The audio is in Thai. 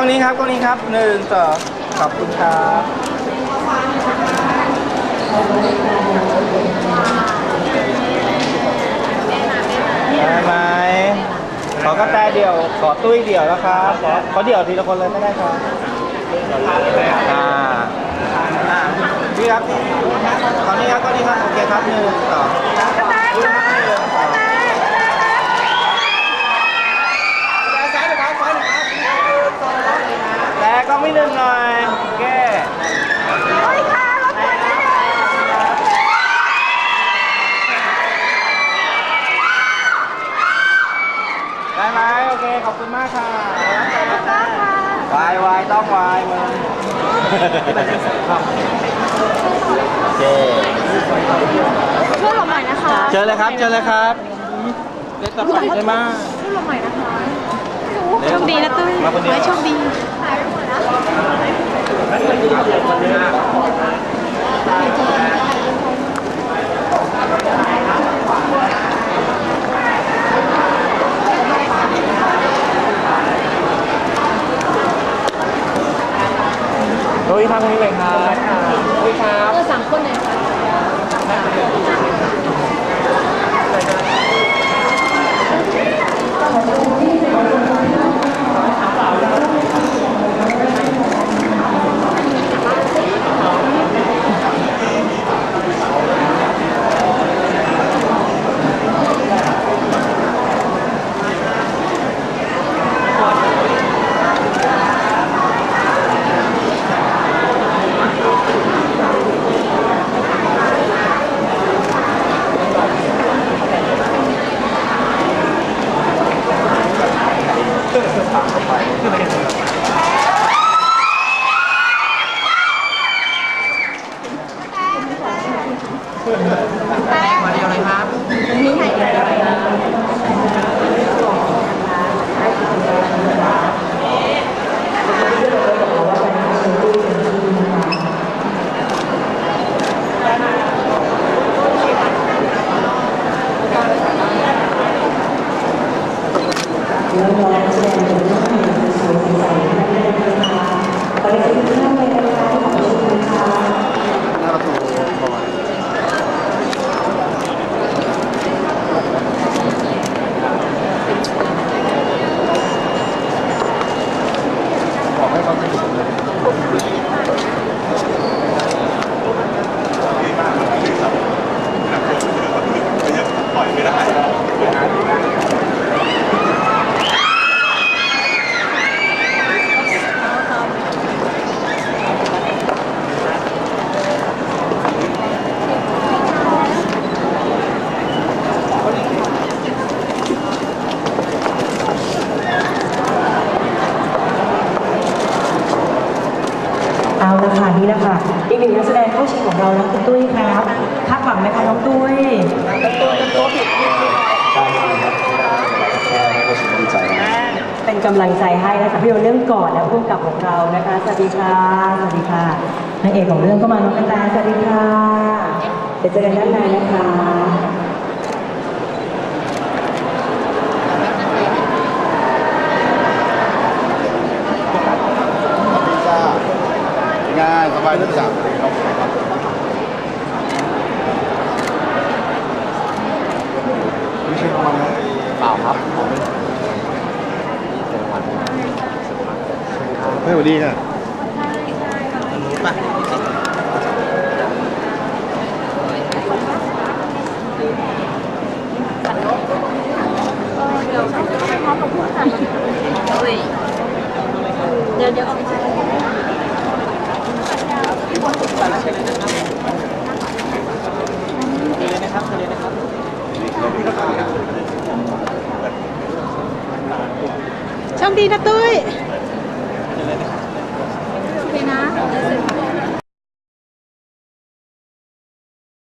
้องนี้ครับก้อนนี้ครับหนึ่งสองขอบคุณครับได้ไหมขอกระแตเดี่ยว ขอตุ้ยเดี่ยวนะครับ ขอขอเดี่ยวทีละคนเลยไม่ได้ครับอ่าอ่าพี่ครับขอนี่ครับขอนี่ครับโอเคครับหนึ่งสองกระแตค่ะซ้ายหน่อยครับซ้ายหน่อยครับแต่ก็ไม่หนึ่งหน่อยแก้ ได้ไหมโอบคุณมากค่ะวายวายต้องวายมึงโอเคช่วยเราหน่อยนะคะเจอเลยครับเจอเลยครับเล็กกับไปได้มากช่วยเราหน่อยนะคะโชคดีนะตุ้ยมาคนเดียวไว้โช คดีตุ้ยทางนี้เลยครับสวัสดีครับเออสามคนเลยค่ะ เองแสดงถึงความสนใจให้ได้นะคะไปที่ห้อง ละค่ะนี่แหละค่ะอีกหนึ่งนักแสดงเข้าชิงของเราน้องคุณตุ้ยครับคาดหวังไหมคะน้องตุ้ยเป็นกำลังใจให้นะคะพี่โอเรื่องก่อนนะผู้กำกับของเรานะคะสวัสดีค่ะสวัสดีค่ะนางเอกของเรื่องก็มาน้องกระแตสวัสดีค่ะเดี๋ยวเจอกันด้านในนะคะ สบายทุกอย่างไม่ใช่ความนเปล่าครับผมเฮ้ยสวัสดีค่ะเดี๋ยวเดี๋ยวออกมา เลยนะครับเลยนะครับ โชคดีนะตุ้ยค